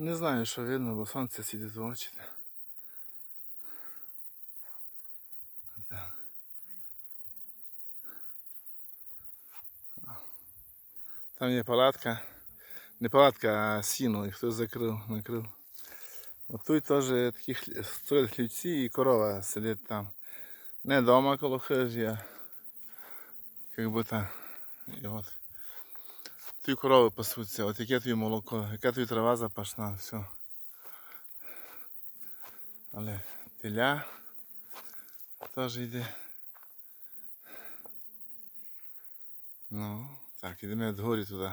Не знаю, що видно, бо сонце в очі. Там є палатка. Не палатка, а сіно, і хтось закрив, накрив. От тут теж такі стоять хлівці і корова сидить там. Не вдома коло хижі, а як би там. І от. Тут корови пасуться, от яке тобі молоко, яка тобі трава запашна, все. Але теля теж йде. Ну, так, ідемо від горі туди.